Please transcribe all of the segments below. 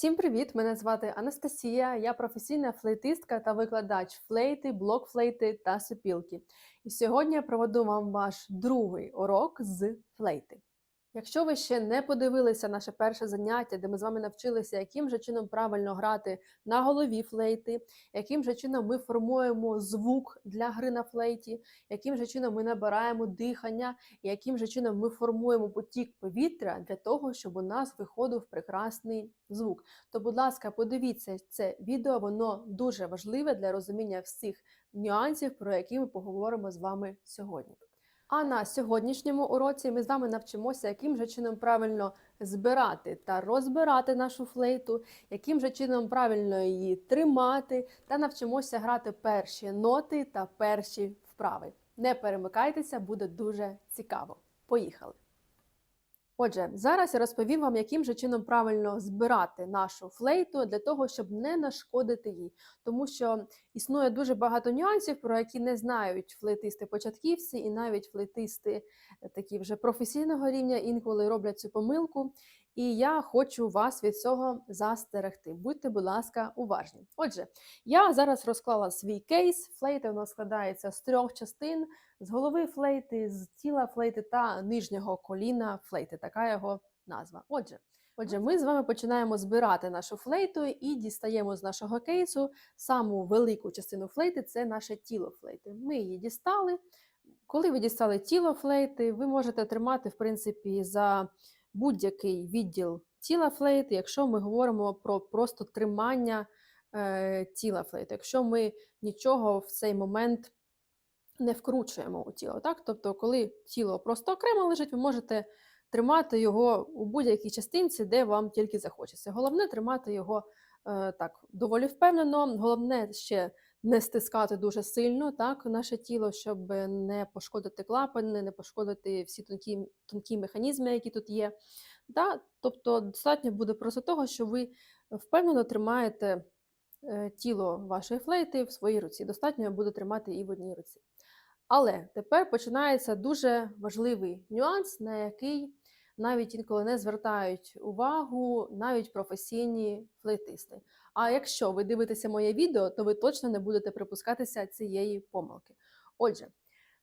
Всім привіт! Мене звати Анастасія. Я професійна флейтистка та викладач флейти, блок-флейти та сопілки. І сьогодні я проведу вам ваш другий урок з флейти. Якщо ви ще не подивилися наше перше заняття, де ми з вами навчилися, яким же чином правильно грати на голові флейти, яким же чином ми формуємо звук для гри на флейті, яким же чином ми набираємо дихання, яким же чином ми формуємо потік повітря для того, щоб у нас виходив прекрасний звук. То, будь ласка, подивіться це відео, воно дуже важливе для розуміння всіх нюансів, про які ми поговоримо з вами сьогодні. А на сьогоднішньому уроці ми з вами навчимося, яким же чином правильно збирати та розбирати нашу флейту, яким же чином правильно її тримати, та навчимося грати перші ноти та перші вправи. Не перемикайтеся, буде дуже цікаво. Поїхали! Отже, зараз я розповім вам, яким же чином правильно збирати нашу флейту для того, щоб не нашкодити їй. Тому що існує дуже багато нюансів, про які не знають флейтисти-початківці, і навіть флейтисти е, такі вже професійного рівня інколи роблять цю помилку. І я хочу вас від цього застерегти. Будьте, будь ласка, уважні. Отже, я зараз розклала свій кейс. Флейта у нас складається з трьох частин: з голови флейти, з тіла флейти та нижнього коліна флейти. Така його назва. Отже, отже, ми з вами починаємо збирати нашу флейту і дістаємо з нашого кейсу саму велику частину флейти це наше тіло флейти. Ми її дістали. Коли ви дістали тіло флейти, ви можете тримати, в принципі, за будь-який відділ тіла флейти, якщо ми говоримо про просто тримання е, тіла флейти, якщо ми нічого в цей момент не вкручуємо у тіло. Так? Тобто, коли тіло просто окремо лежить, ви можете тримати його у будь-якій частинці, де вам тільки захочеться. Головне тримати його е, так доволі впевнено, головне ще не стискати дуже сильно так, наше тіло, щоб не пошкодити клапани, не пошкодити всі тонкі тонкі механізми, які тут є. Да? Тобто достатньо буде просто того, що ви впевнено тримаєте е, тіло вашої флейти в своїй руці. Достатньо буде тримати і в одній руці. Але тепер починається дуже важливий нюанс, на який навіть інколи не звертають увагу навіть професійні флейтисти. А якщо ви дивитеся моє відео, то ви точно не будете припускатися цієї помилки. Отже,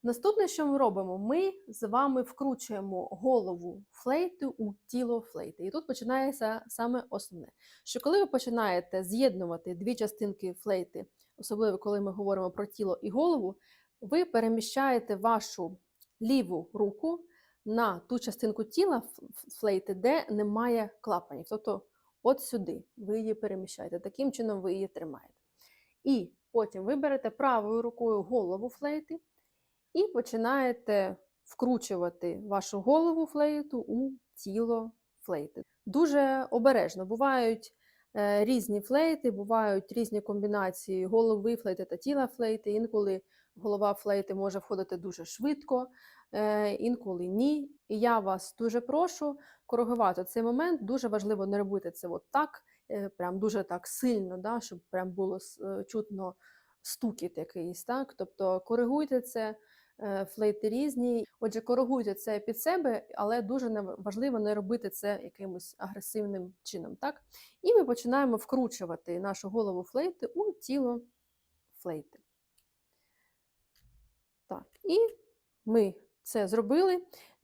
наступне, що ми робимо, ми з вами вкручуємо голову флейти у тіло флейти. І тут починається саме основне, що коли ви починаєте з'єднувати дві частинки флейти, особливо коли ми говоримо про тіло і голову, ви переміщаєте вашу ліву руку на ту частинку тіла флейти, де немає клапанів. Тобто, от сюди ви її переміщаєте, таким чином ви її тримаєте. І потім ви берете правою рукою голову флейти і починаєте вкручувати вашу голову флейту у тіло флейти. Дуже обережно бувають е, різні флейти, бувають різні комбінації голови флейти та тіла флейти. Інколи голова флейти може входити дуже швидко, е, інколи ні. І я вас дуже прошу коригувати цей момент. Дуже важливо не робити це от так, е, прям дуже так сильно, да, щоб прям було е, чутно стукіт якийсь. Так? Тобто коригуйте це. Флейти різні, отже, коригуйте це під себе, але дуже важливо не робити це якимось агресивним чином. Так? І ми починаємо вкручувати нашу голову флейти у тіло флейти. І ми це зробили.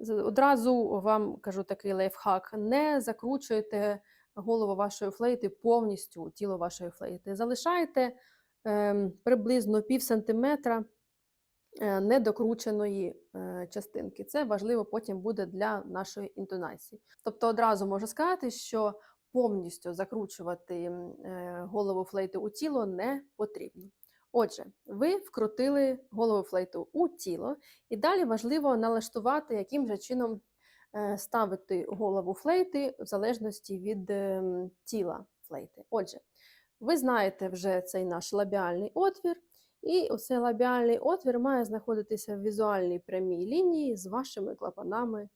Одразу вам кажу такий лайфхак: не закручуйте голову вашої флейти повністю тіло вашої флейти. Залишайте е, приблизно пів сантиметра е, недокрученої е, частинки. Це важливо потім буде для нашої інтонації. Тобто, одразу можу сказати, що повністю закручувати е, голову флейти у тіло не потрібно. Отже, ви вкрутили голову флейту у тіло, і далі важливо налаштувати, яким же чином е, ставити голову флейти в залежності від ем, тіла флейти. Отже, ви знаєте вже цей наш лабіальний отвір, і оцей лабіальний отвір має знаходитися в візуальній прямій лінії з вашими клапанами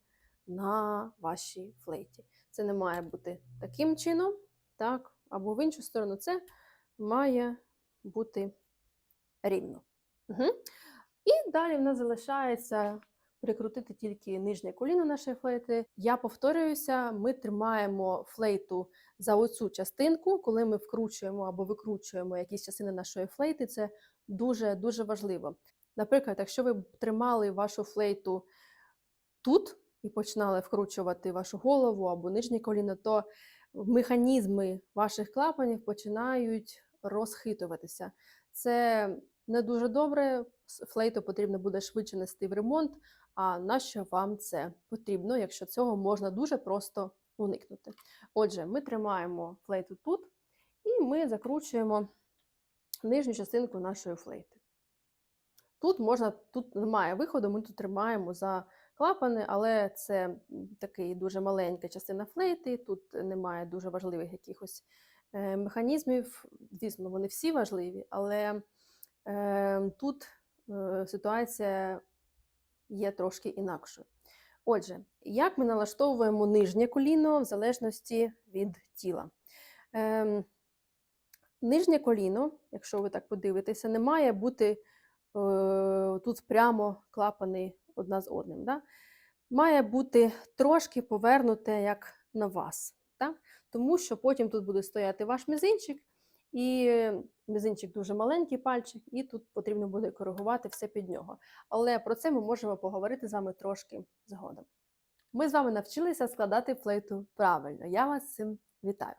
на вашій флейті. Це не має бути таким чином, так, або в іншу сторону, це має бути рівно. Угу. І далі в нас залишається прикрутити тільки нижнє коліно нашої флейти. Я повторююся, ми тримаємо флейту за оцю частинку, коли ми вкручуємо або викручуємо якісь частини нашої флейти. Це дуже дуже важливо. Наприклад, якщо ви тримали вашу флейту тут і починали вкручувати вашу голову або нижнє коліно, то механізми ваших клапанів починають розхитуватися. Це не дуже добре. Флейту потрібно буде швидше нести в ремонт. А нащо вам це потрібно, якщо цього можна дуже просто уникнути? Отже, ми тримаємо флейту тут і ми закручуємо нижню частинку нашої флейти. Тут можна, тут немає виходу, ми тут тримаємо за клапани, але це такий дуже маленька частина флейти, тут немає дуже важливих якихось е, механізмів. Звісно, вони всі важливі, але тут е, ситуація є трошки інакшою. Отже, як ми налаштовуємо нижнє коліно в залежності від тіла? Ем, нижнє коліно, якщо ви так подивитеся, не має бути е, тут прямо клапани одна з одним. Да? Має бути трошки повернуте як на вас. Да? Тому що потім тут буде стояти ваш мізинчик, і мізинчик дуже маленький пальчик, і тут потрібно буде коригувати все під нього. Але про це ми можемо поговорити з вами трошки згодом. Ми з вами навчилися складати флейту правильно. Я вас з цим вітаю.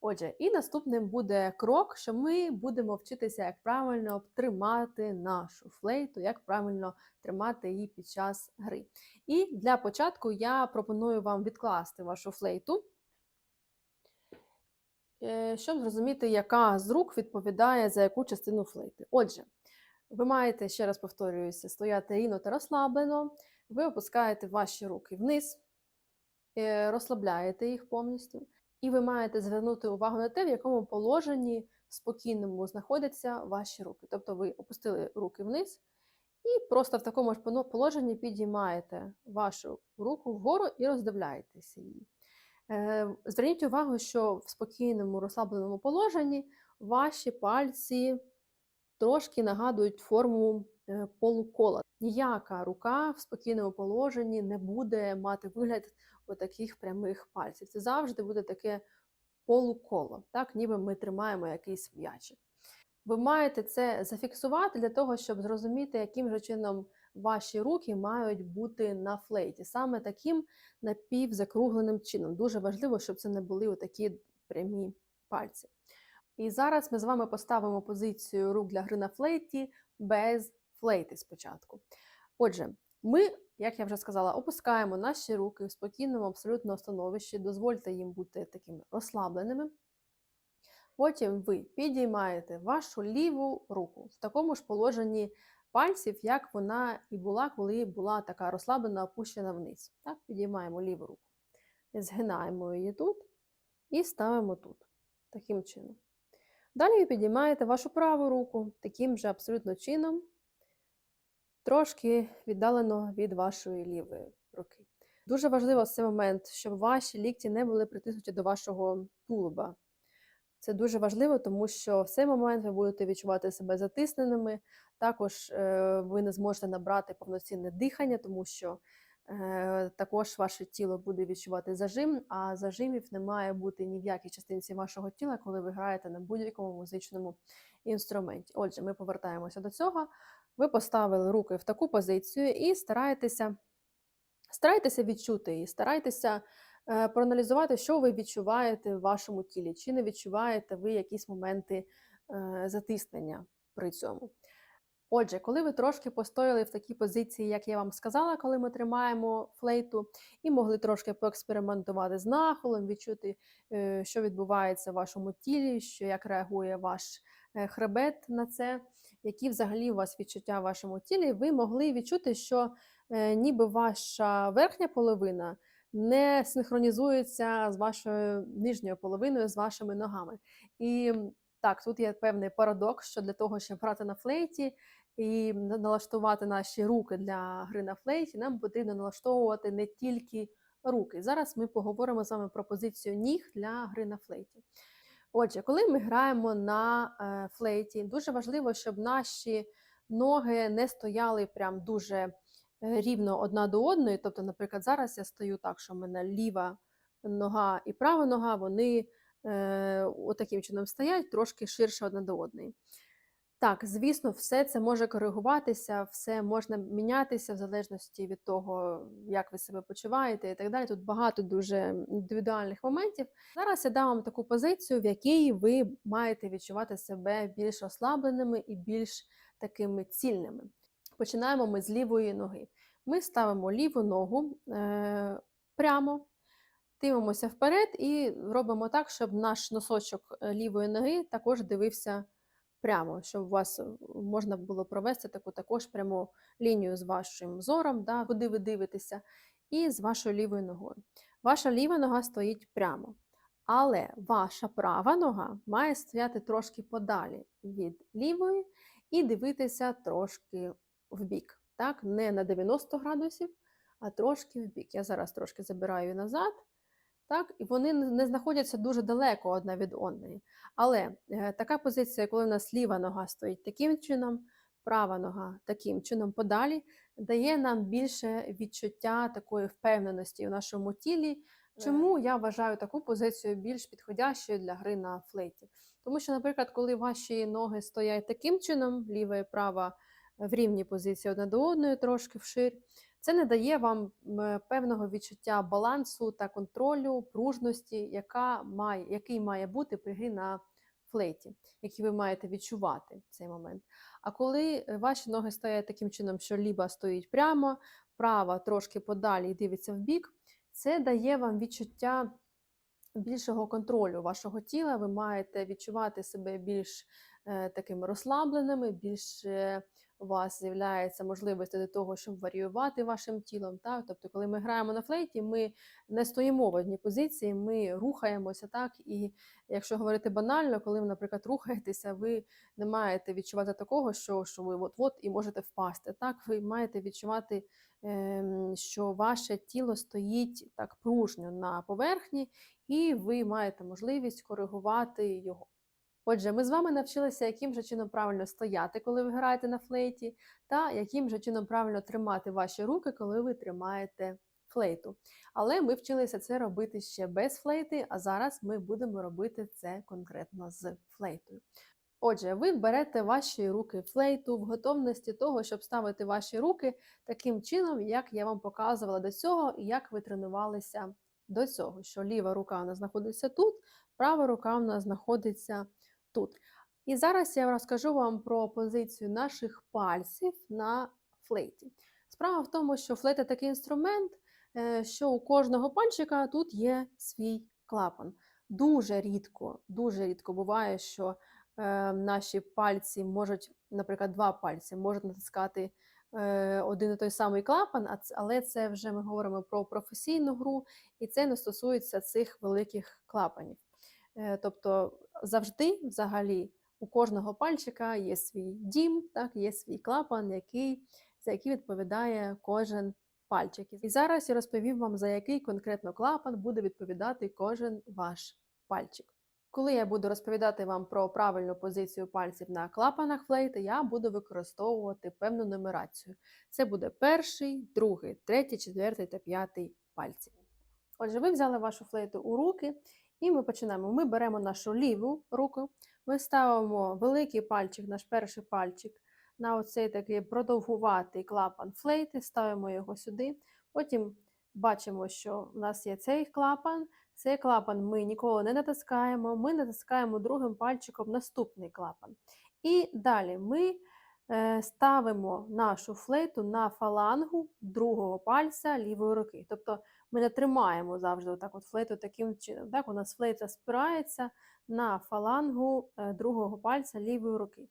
Отже, і наступним буде крок, що ми будемо вчитися, як правильно тримати нашу флейту, як правильно тримати її під час гри. І для початку я пропоную вам відкласти вашу флейту, щоб зрозуміти, яка з рук відповідає за яку частину флейти. Отже, ви маєте, ще раз повторююся, стояти рівно та розслаблено. Ви опускаєте ваші руки вниз, е, розслабляєте їх повністю. І ви маєте звернути увагу на те, в якому положенні спокійному знаходяться ваші руки. Тобто ви опустили руки вниз і просто в такому ж положенні підіймаєте вашу руку вгору і роздивляєтеся її. Е, Зверніть увагу, що в спокійному розслабленому положенні ваші пальці трошки нагадують форму е, полукола. Ніяка рука в спокійному положенні не буде мати вигляд отаких прямих пальців. Це завжди буде таке полуколо, так ніби ми тримаємо якийсь м'ячик. Ви маєте це зафіксувати для того, щоб зрозуміти, яким же чином ваші руки мають бути на флейті, саме таким напівзакругленим чином. Дуже важливо, щоб це не були отакі прямі пальці. І зараз ми з вами поставимо позицію рук для гри на флейті без флейти спочатку. Отже, ми, як я вже сказала, опускаємо наші руки в спокійному, абсолютно становищі, дозвольте їм бути такими розслабленими. Потім ви підіймаєте вашу ліву руку в такому ж положенні пальців, як вона і була, коли була така розслаблена, опущена вниз. Так, підіймаємо ліву руку, згинаємо її тут і ставимо тут, таким чином. Далі ви підіймаєте вашу праву руку таким же абсолютно чином, трошки віддалено від вашої лівої руки. Дуже важливо в цей момент, щоб ваші лікті не були притиснуті до вашого тулуба. Це дуже важливо, тому що в цей момент ви будете відчувати себе затисненими. Також е, ви не зможете набрати повноцінне дихання, тому що е, також ваше тіло буде відчувати зажим, а зажимів не має бути ні в якій частинці вашого тіла, коли ви граєте на будь-якому музичному інструменті. Отже, ми повертаємося до цього. Ви поставили руки в таку позицію і стараєтеся, старайтеся відчути її, старайтеся проаналізувати, що ви відчуваєте в вашому тілі, чи не відчуваєте ви якісь моменти е, затиснення при цьому. Отже, коли ви трошки постояли в такій позиції, як я вам сказала, коли ми тримаємо флейту, і могли трошки поекспериментувати з нахилом, відчути, е, що відбувається в вашому тілі, що як реагує ваш е, хребет на це, які взагалі у вас відчуття в вашому тілі, ви могли відчути, що е, ніби ваша верхня половина не синхронізується з вашою нижньою половиною, з вашими ногами. І так, тут є певний парадокс, що для того, щоб грати на флейті і налаштувати наші руки для гри на флейті, нам потрібно налаштовувати не тільки руки. Зараз ми поговоримо з вами про позицію ніг для гри на флейті. Отже, коли ми граємо на е, флейті, дуже важливо, щоб наші ноги не стояли прям дуже рівно одна до одної. Тобто, наприклад, зараз я стою так, що в мене ліва нога і права нога, вони е, отаким чином стоять, трошки ширше одна до одної. Так, звісно, все це може коригуватися, все можна мінятися в залежності від того, як ви себе почуваєте і так далі. Тут багато дуже індивідуальних моментів. Зараз я дам вам таку позицію, в якій ви маєте відчувати себе більш розслабленими і більш такими цільними. Починаємо ми з лівої ноги. Ми ставимо ліву ногу е, прямо, дивимося вперед і робимо так, щоб наш носочок е, лівої ноги також дивився прямо, щоб у вас е, можна було провести таку також пряму лінію з вашим зором, да, куди ви дивитеся, і з вашою лівою ногою. Ваша ліва нога стоїть прямо. Але ваша права нога має стояти трошки подалі від лівої і дивитися трошки вбік. Так? Не на 90 градусів, а трошки вбік. Я зараз трошки забираю назад. Так? І вони не знаходяться дуже далеко одна від одної. Але е, така позиція, коли у нас ліва нога стоїть таким чином, права нога таким чином подалі, дає нам більше відчуття такої впевненості в нашому тілі. Чому я вважаю таку позицію більш підходящою для гри на флейті? Тому що, наприклад, коли ваші ноги стоять таким чином, ліва і права в рівні позиції одна до одної, трошки вширь, це не дає вам певного відчуття балансу та контролю, пружності, яка має, який має бути при грі на флейті, який ви маєте відчувати в цей момент. А коли е, ваші ноги стоять таким чином, що ліва стоїть прямо, права трошки подалі і дивиться в бік, це дає вам відчуття більшого контролю вашого тіла. Ви маєте відчувати себе більш такими розслабленими, більш е, у вас з'являється можливість до того, щоб варіювати вашим тілом. Так? Тобто, коли ми граємо на флейті, ми не стоїмо в одній позиції, ми рухаємося так. І якщо говорити банально, коли ви, наприклад, рухаєтеся, ви не маєте відчувати такого, що, що ви от-от і можете впасти. Так, ви маєте відчувати, ем, що ваше тіло стоїть так пружньо на поверхні, і ви маєте можливість коригувати його. Отже, ми з вами навчилися, яким же чином правильно стояти, коли ви граєте на флейті, та яким же чином правильно тримати ваші руки, коли ви тримаєте флейту. Але ми вчилися це робити ще без флейти, а зараз ми будемо робити це конкретно з флейтою. Отже, ви берете ваші руки флейту в готовності того, щоб ставити ваші руки таким чином, як я вам показувала до цього, і як ви тренувалися до цього, що ліва рука у нас знаходиться тут, права рука у нас знаходиться тут. І зараз я розкажу вам про позицію наших пальців на флейті. Справа в тому, що флейта такий інструмент, що у кожного пальчика тут є свій клапан. Дуже рідко, дуже рідко буває, що е, наші пальці можуть, наприклад, два пальці можуть натискати е, один і той самий клапан, але це вже ми говоримо про професійну гру, і це не стосується цих великих клапанів. Е, Тобто завжди, взагалі, у кожного пальчика є свій дім, так, є свій клапан, який, за який відповідає кожен пальчик. І зараз я розповім вам, за який конкретно клапан буде відповідати кожен ваш пальчик. Коли я буду розповідати вам про правильну позицію пальців на клапанах флейти, я буду використовувати певну нумерацію. Це буде перший, другий, третій, четвертий та п'ятий пальці. Отже, ви взяли вашу флейту у руки, і ми починаємо. Ми беремо нашу ліву руку, ми ставимо великий пальчик, наш перший пальчик, на оцей такий продовгуватий клапан флейти, ставимо його сюди. Потім бачимо, що в нас є цей клапан. Цей клапан ми ніколи не натискаємо, ми натискаємо другим пальчиком наступний клапан. І далі ми е, ставимо нашу флейту на фалангу другого пальця лівої руки. Тобто ми не тримаємо завжди отак от флейту таким чином. Так, у нас флейта спирається на фалангу е, другого пальця лівої руки.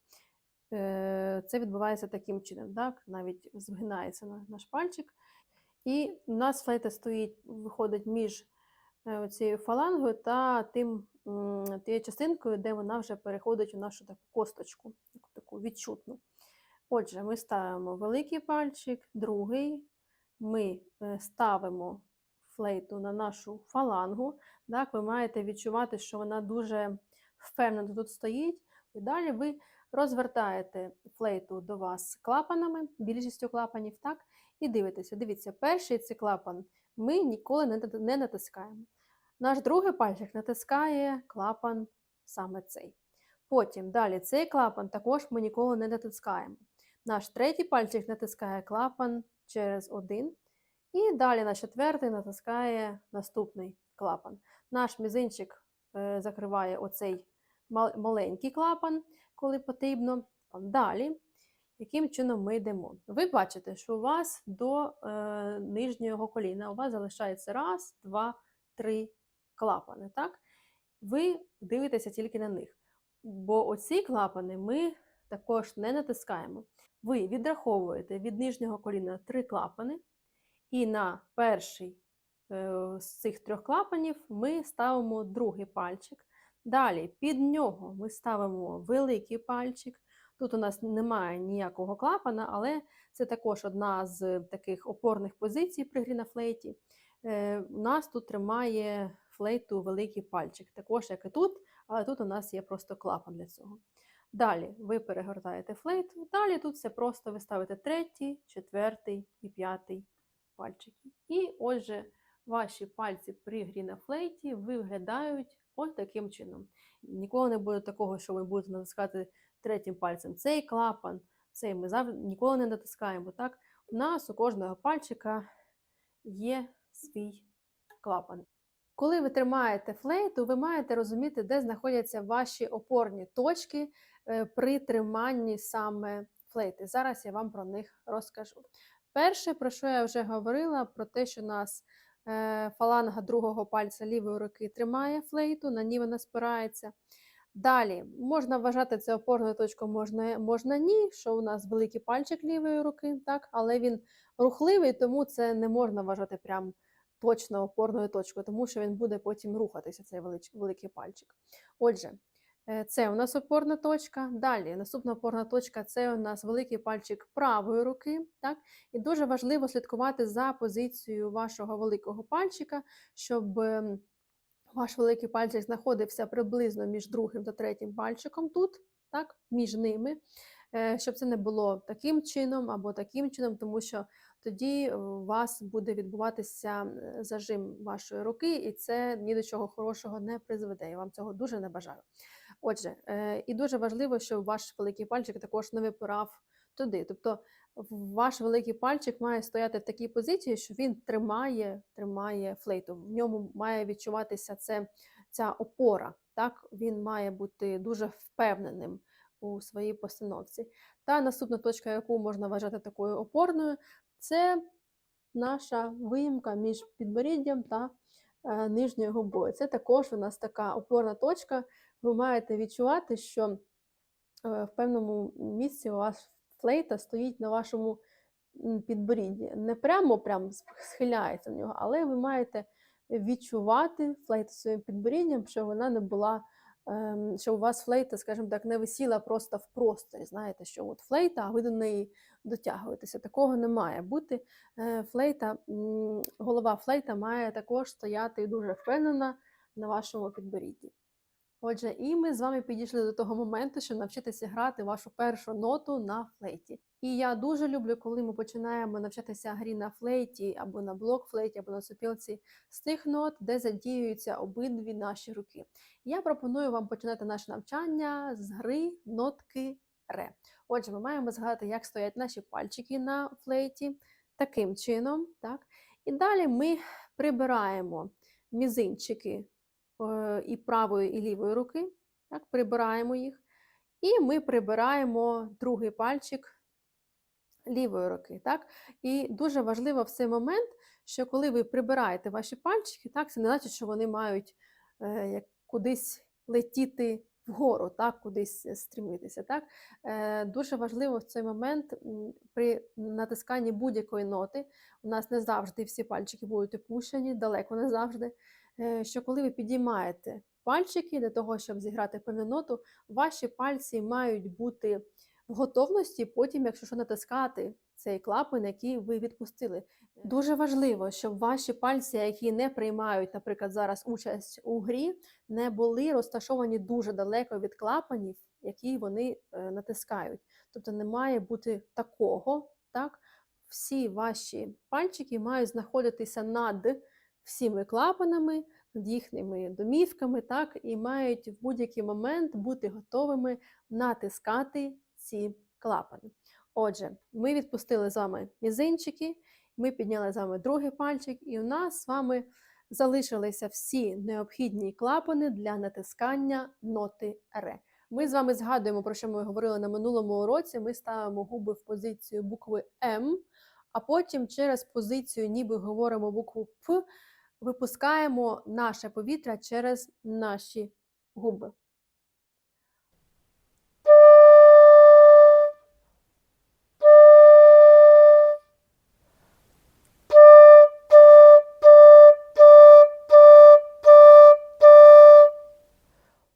Е, Це відбувається таким чином, так? навіть згинається наш пальчик. І у нас флейта стоїть, виходить між е, цією фалангою та тим, тією частинкою, де вона вже переходить у нашу таку косточку, таку, таку відчутну. Отже, ми ставимо великий пальчик, другий, ми ставимо флейту на нашу фалангу. Так, ви маєте відчувати, що вона дуже впевнено тут стоїть. І далі ви розвертаєте флейту до вас клапанами, більшістю клапанів, так, і дивитеся. Дивіться, перший це клапан ми ніколи не натискаємо. Наш другий пальчик натискає клапан саме цей. Потім далі цей клапан також ми ніколи не натискаємо. Наш третій пальчик натискає клапан через один. І далі наш четвертий натискає наступний клапан. Наш мізинчик е, закриває оцей маленький клапан, коли потрібно. Далі, яким чином ми йдемо? Ви бачите, що у вас до е, нижнього коліна у вас залишається раз, два, три клапани. Так? Ви дивитеся тільки на них. Бо оці клапани ми також не натискаємо. Ви відраховуєте від нижнього коліна три клапани, і на перший е, з цих трьох клапанів ми ставимо другий пальчик. Далі під нього ми ставимо великий пальчик. Тут у нас немає ніякого клапана, але це також одна з таких опорних позицій при грі на флейті. Е, У нас тут тримає флейту великий пальчик, також як і тут, але тут у нас є просто клапан для цього. Далі ви перегортаєте флейту, далі тут все просто ви ставите третій, четвертий і п'ятий пальчики. І отже, ваші пальці при грі на флейті виглядають ось таким чином. Ніколи не буде такого, що ви будете натискати третім пальцем цей клапан, цей ми завжди ніколи не натискаємо. Так? У нас у кожного пальчика є свій клапан. Коли ви тримаєте флейту, ви маєте розуміти, де знаходяться ваші опорні точки е, при триманні саме флейти. Зараз я вам про них розкажу. Перше, про що я вже говорила, про те, що нас е, фаланга другого пальця лівої руки тримає флейту, на ній вона спирається. Далі можна вважати це опорною точкою, можна, можна ні, що у нас великий пальчик лівої руки, так, але він рухливий, тому це не можна вважати прям точно опорною точкою, тому що він буде потім рухатися, цей великий пальчик. Отже, це у нас опорна точка. Далі, наступна опорна точка це у нас великий пальчик правої руки. Так? І дуже важливо слідкувати за позицією вашого великого пальчика, щоб ем, ваш великий пальчик знаходився приблизно між другим та третім пальчиком тут, так? між ними. е, Щоб це не було таким чином або таким чином, тому що тоді е, у вас буде відбуватися е, зажим вашої руки, і це ні до чого хорошого не призведе. Я вам цього дуже не бажаю. Отже, е, і дуже важливо, щоб ваш великий пальчик також не випирав туди. Тобто ваш великий пальчик має стояти в такій позиції, що він тримає, тримає флейту. В ньому має відчуватися це, ця опора. Так? Він має бути дуже впевненим у своїй постановці. Та наступна точка, яку можна вважати такою опорною, це наша виїмка між підборіддям та е, нижньою губою. Це також у нас така опорна точка. Ви маєте відчувати, що е, в певному місці у вас флейта стоїть на вашому підборідді. Не прямо прям схиляється на нього, але ви маєте відчувати флейту своїм підборіддям, щоб вона не була. ем, Що у вас флейта, скажімо так, не висіла просто в просторі. Знаєте, що от флейта, а ви до неї дотягуєтеся. Такого не має бути. Е, Флейта, голова флейта має також стояти дуже впевнена на вашому підборідді. Отже, і ми з вами підійшли до того моменту, щоб навчитися грати вашу першу ноту на флейті. І я дуже люблю, коли ми починаємо навчатися грі на флейті або на блок-флейті, або на сопілці з тих нот, де задіюються обидві наші руки. Я пропоную вам починати наше навчання з гри нотки ре. Отже, ми маємо згадати, як стоять наші пальчики на флейті таким чином. Так? І далі ми прибираємо мізинчики і правої, і лівої руки, так, прибираємо їх. І ми прибираємо другий пальчик лівої руки. Так? І дуже важливо в цей момент, що коли ви прибираєте ваші пальчики, так, це не значить, що вони мають е, як кудись летіти вгору, так, кудись е, стрімитися. Так? Е, дуже важливо в цей момент при натисканні будь-якої ноти, у нас не завжди всі пальчики будуть опущені, далеко не завжди. Е, Що коли ви підіймаєте пальчики для того, щоб зіграти певну ноту, ваші пальці мають бути в готовності потім, якщо що натискати цей клапан, який ви відпустили. Дуже важливо, щоб ваші пальці, які не приймають, наприклад, зараз участь у грі, не були розташовані дуже далеко від клапанів, які вони е, натискають. Тобто не має бути такого, так? всі ваші пальчики мають знаходитися над всіми клапанами, над їхніми домівками, так, і мають в будь-який момент бути готовими натискати ці клапани. Отже, ми відпустили з вами мізинчики, ми підняли з вами другий пальчик, і у нас з вами залишилися всі необхідні клапани для натискання ноти Р. Ми з вами згадуємо, про що ми говорили на минулому уроці. Ми ставимо губи в позицію букви М, а потім через позицію, ніби говоримо букву П, випускаємо наше повітря через наші губи.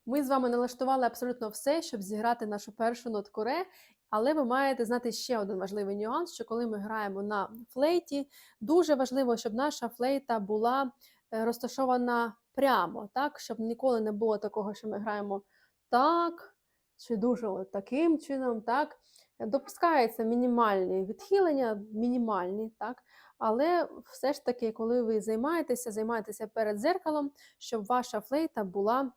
Ми з вами налаштували абсолютно все, щоб зіграти нашу першу нотку ре. Але ви маєте знати ще один важливий нюанс: що коли ми граємо на флейті, дуже важливо, щоб наша флейта була е, розташована прямо, так, щоб ніколи не було такого, що ми граємо так, чи дуже от таким чином. так. Допускаються мінімальні відхилення, мінімальні, так. Але все ж таки, коли ви займаєтеся, займаєтеся перед зеркалом, щоб ваша флейта була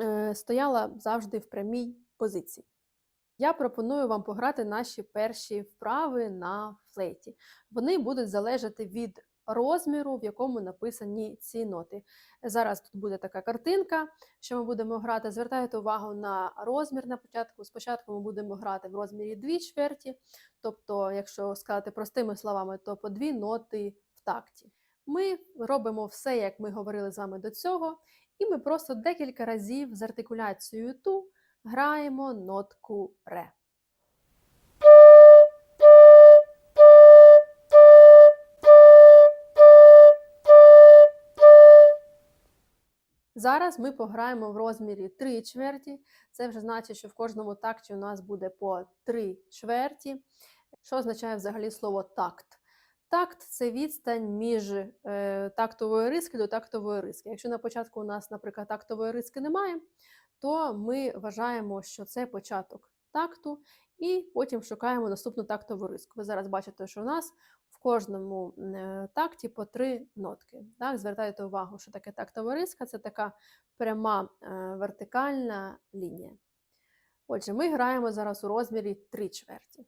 е, стояла завжди в прямій позиції. Я пропоную вам пограти наші перші вправи на флейті. Вони будуть залежати від розміру, в якому написані ці ноти. Зараз тут буде така картинка, що ми будемо грати. Звертайте увагу на розмір на початку. Спочатку ми будемо грати в розмірі 2 чверті, тобто, якщо сказати простими словами, то по дві ноти в такті. Ми робимо все, як ми говорили з вами до цього, і ми просто декілька разів з артикуляцією ту граємо нотку ре. Зараз ми пограємо в розмірі 3 чверті. Це вже значить, що в кожному такті у нас буде по 3 чверті. Що означає взагалі слово такт? Такт це відстань між е, тактової риски до тактової риски. Якщо на початку у нас, наприклад, тактової риски немає, то ми вважаємо, що це початок такту, і потім шукаємо наступну тактову риску. Ви зараз бачите, що у нас в кожному е, такті по три нотки. Так? Звертайте увагу, що таке тактова риска це така пряма е, вертикальна лінія. Отже, ми граємо зараз у розмірі 3 чверті.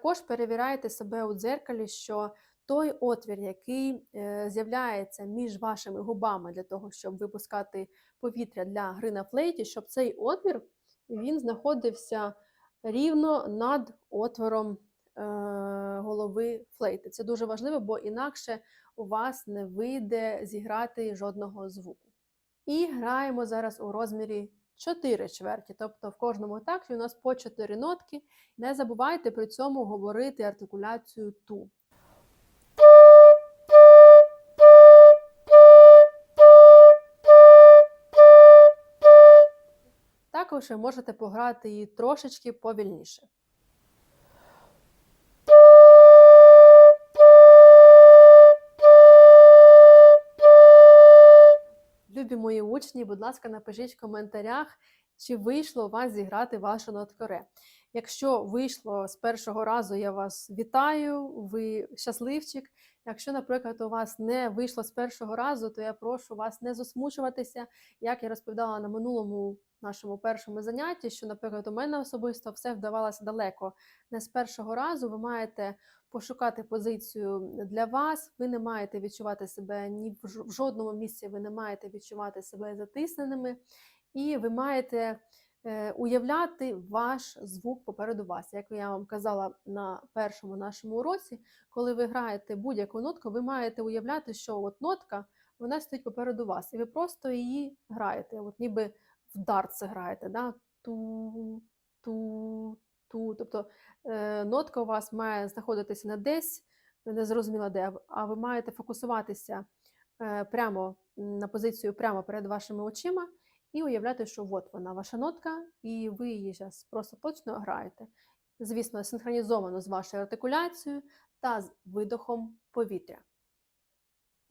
Також перевіряйте себе у дзеркалі, що той отвір, який е, з'являється між вашими губами для того, щоб випускати повітря для гри на флейті, щоб цей отвір він знаходився рівно над отвором е, голови флейти. Це дуже важливо, бо інакше у вас не вийде зіграти жодного звуку. І граємо зараз у розмірі 4 чверті, тобто в кожному такті у нас по 4 нотки. Не забувайте при цьому говорити артикуляцію ту. Також ви можете пограти її трошечки повільніше. Любі мої учні, будь ласка, напишіть в коментарях, чи вийшло у вас зіграти вашу ноткоре. Якщо вийшло з першого разу, я вас вітаю, ви щасливчик. Якщо, наприклад, у вас не вийшло з першого разу, то я прошу вас не засмучуватися, як я розповідала на минулому нашому першому занятті, що, наприклад, у мене особисто все вдавалося далеко. Не з першого разу ви маєте пошукати позицію для вас, ви не маєте відчувати себе ні в жодному місці, ви не маєте відчувати себе затисненими, і ви маєте е, уявляти ваш звук попереду вас. Як я вам казала на першому нашому уроці, коли ви граєте будь-яку нотку, ви маєте уявляти, що от нотка вона стоїть попереду вас, і ви просто її граєте, от ніби в дартс граєте. Да? Ту, ту, ту. Тобто е, нотка у вас має знаходитися не десь, незрозуміло де, а ви маєте фокусуватися е, прямо на позицію прямо перед вашими очима і уявляти, що от вона ваша нотка, і ви її зараз просто точно граєте. Звісно, синхронізовано з вашою артикуляцією та з видохом повітря.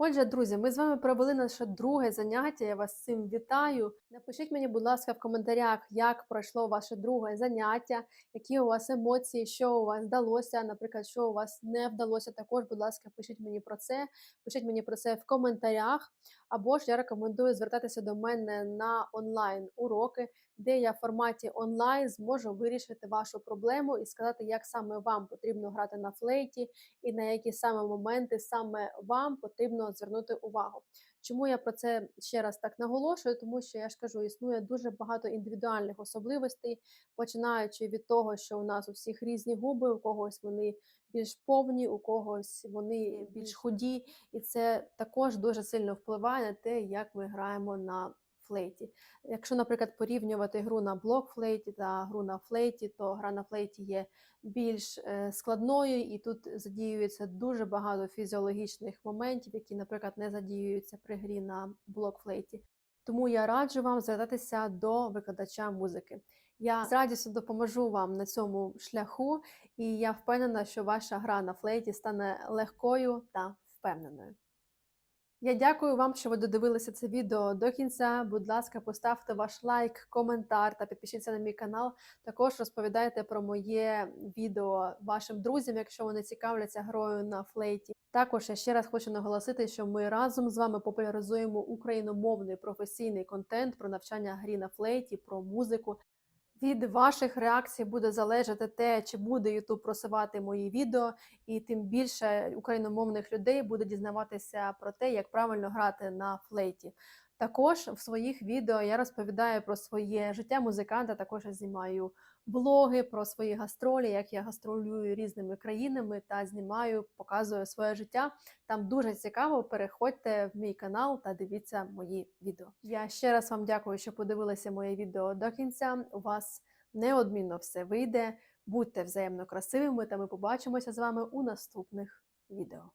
Отже, друзі, ми з вами провели наше друге заняття. Я вас цим вітаю. Напишіть мені, будь ласка, в коментарях, як пройшло ваше друге заняття, які у вас емоції, що у вас вдалося, наприклад, що у вас не вдалося. Також, будь ласка, пишіть мені про це. Пишіть мені про це в коментарях. Або ж я рекомендую звертатися до мене на онлайн уроки, де я в форматі онлайн зможу вирішити вашу проблему і сказати, як саме вам потрібно грати на флейті, і на які саме моменти саме вам потрібно звернути увагу. Чому я про це ще раз так наголошую? Тому що я ж кажу, існує дуже багато індивідуальних особливостей, починаючи від того, що у нас у всіх різні губи, у когось вони більш повні, у когось вони більш худі, і це також дуже сильно впливає на те, як ми граємо на флейті. Якщо, наприклад, порівнювати гру на блок-флейті та гру на флейті, то гра на флейті є більш е, складною, і тут задіюється дуже багато фізіологічних моментів, які, наприклад, не задіюються при грі на блок-флейті. Тому я раджу вам звертатися до викладача музики. Я з радістю допоможу вам на цьому шляху, і я впевнена, що ваша гра на флейті стане легкою та впевненою. Я дякую вам, що ви додивилися це відео до кінця. Будь ласка, поставте ваш лайк, коментар та підпишіться на мій канал. Також розповідайте про моє відео вашим друзям, якщо вони цікавляться грою на флейті. Також я ще раз хочу наголосити, що ми разом з вами популяризуємо україномовний професійний контент про навчання грі на флейті, про музику. Від ваших реакцій буде залежати те, чи буде YouTube просувати мої відео, і тим більше україномовних людей буде дізнаватися про те, як правильно грати на флейті. Також в своїх відео я розповідаю про своє життя музиканта. Також я знімаю блоги про свої гастролі, як я гастролюю різними країнами та знімаю, показую своє життя. Там дуже цікаво. Переходьте в мій канал та дивіться мої відео. Я ще раз вам дякую, що подивилися моє відео до кінця. У вас неодмінно все вийде. Будьте взаємно красивими, та ми побачимося з вами у наступних відео.